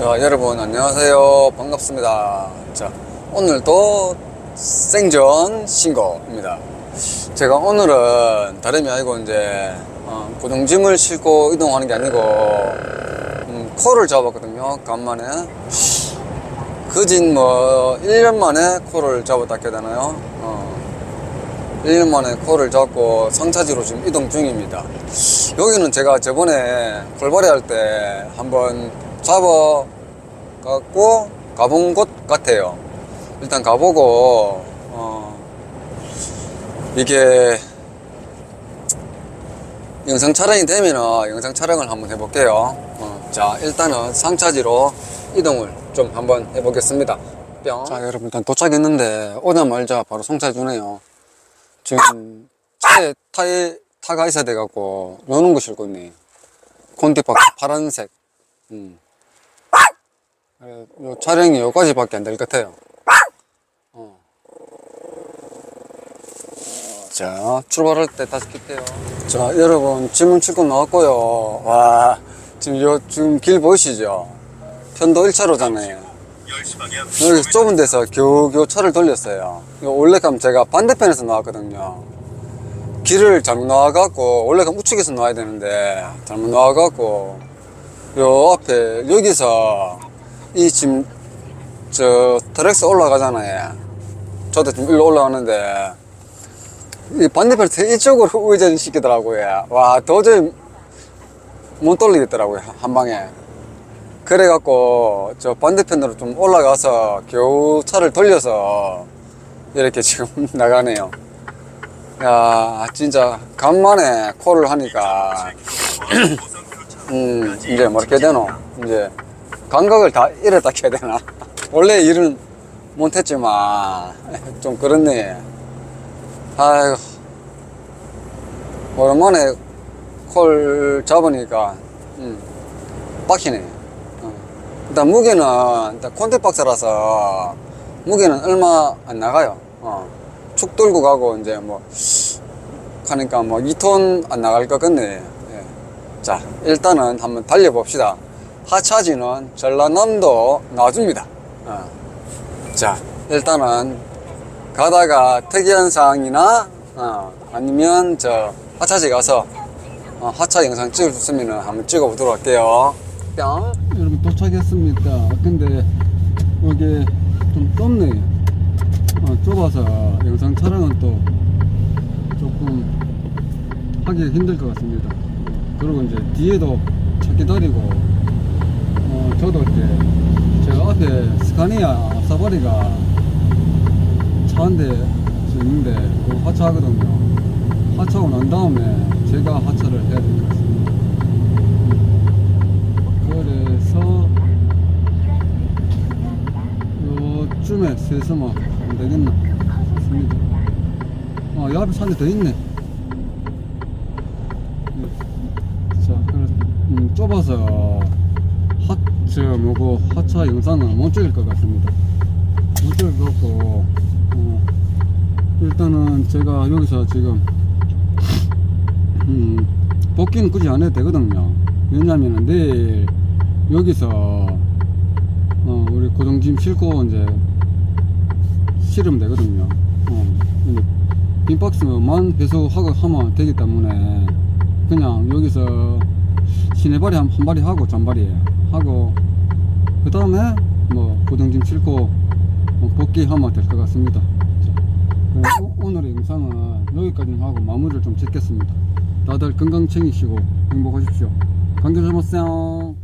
자, 여러분 안녕하세요. 반갑습니다. 자, 오늘도 생전 신고입니다. 제가 오늘은 다름이 아니고 이제 어, 고정짐을 싣고 이동하는 게 아니고 음, 코를 잡았거든요. 간만에 그진 뭐 1년 만에 코를 잡았다 해야 되나요? 어, 1년 만에 코를 잡고 상차지로 지금 이동 중입니다. 여기는 제가 저번에 골바리 할 때 한번 잡아 갖고 가본 곳 같아요. 일단 가보고 어 이게 영상 촬영이 되면은 영상 촬영을 한번 해볼게요. 어, 자 일단은 상차지로 이동을 좀 한번 해보겠습니다. 뿅. 자 여러분 일단 도착했는데 오자마자 바로 송차 주네요. 지금 차에 타에 타가 있어야 돼갖고 노는 거 싣고 있네. 콘티박 파란색. 음. 에, 요 촬영이 여기까지밖에 안 될 것 같아요. 어. 자, 출발할 때 다시 킬게요. 자, 여러분, 지문 출고 나왔고요. 와, 지금 요, 지금 길 보이시죠? 편도 1차로잖아요. 여기 좁은 데서 겨우겨우 차를 돌렸어요. 원래 가면 제가 반대편에서 나왔거든요. 길을 잘못 나와갖고, 원래 가면 우측에서 나와야 되는데, 잘못 나와갖고, 요 앞에, 여기서, 이 지금, 저, 트랙스 올라가잖아요. 저도 지금 일로 올라가는데, 이 반대편에서 이쪽으로 의전 시키더라고요. 와, 도저히 못 돌리겠더라고요. 한 방에. 그래갖고, 저 반대편으로 좀 올라가서 겨우 차를 돌려서 이렇게 지금 나가네요. 야, 진짜, 간만에 콜을 하니까, 음, 이제 뭐렇게 해야 되노? 이제, 감각을 다 잃었다 해야 되나? 원래 일은 못했지만, 좀 그렇네. 아이고, 오랜만에 콜 잡으니까, 음, 빡히네. 어. 일단 무게는, 일단 콘테박스라서, 무게는 얼마 안 나가요. 어. 축 들고 가고, 이제 뭐, 가니까 뭐 2톤 안 나갈 것 같네. 예. 자, 일단은 한번 달려봅시다. 하차지는 전라남도 놔줍니다. 어. 자, 일단은 가다가 특이한 사항이나 어, 아니면 저 하차지 가서 어, 하차 영상 찍을 수 있으면 한번 찍어보도록 할게요. 뿅. 여러분 도착했습니다. 근데 여기 좀 좁네. 어, 좁아서 영상 촬영은 또 조금 하기 힘들 것 같습니다. 그리고 이제 뒤에도 차 기다리고 어, 저도 이제 제가 앞에 스카니아 앞사바리가 차 한 대 있는데 그 하차하거든요. 하차하고 난 다음에 제가 하차를 해야 될 것 같습니다. 그래서 요쯤에 세서만 안 되겠나 싶습니다. 아, 이 앞에 산에 더 있네. 자, 그래서 음, 좁아서 하, 저 뭐고 하차 영상은 못 찍을 것 같습니다. 못 찍을 것 같고, 어, 일단은 제가 여기서 지금 음, 복귀는 굳이 안 해도 되거든요. 왜냐면은 내일 여기서 어, 우리 고정짐 싣고 이제 실으면 되거든요. 어, 근데 빈박스만 배수하고 하면 되기 때문에 그냥 여기서 시내발이 한, 한 발이 하고 잔발이 하고 그 다음에 뭐 고정짐 싣고 뭐 복귀 하면 될 것 같습니다. 자, 오- 오늘의 영상은 여기까지 하고 마무리를 좀 짓겠습니다. 다들 건강 챙기시고 행복하십시오. 감기 조심하세요.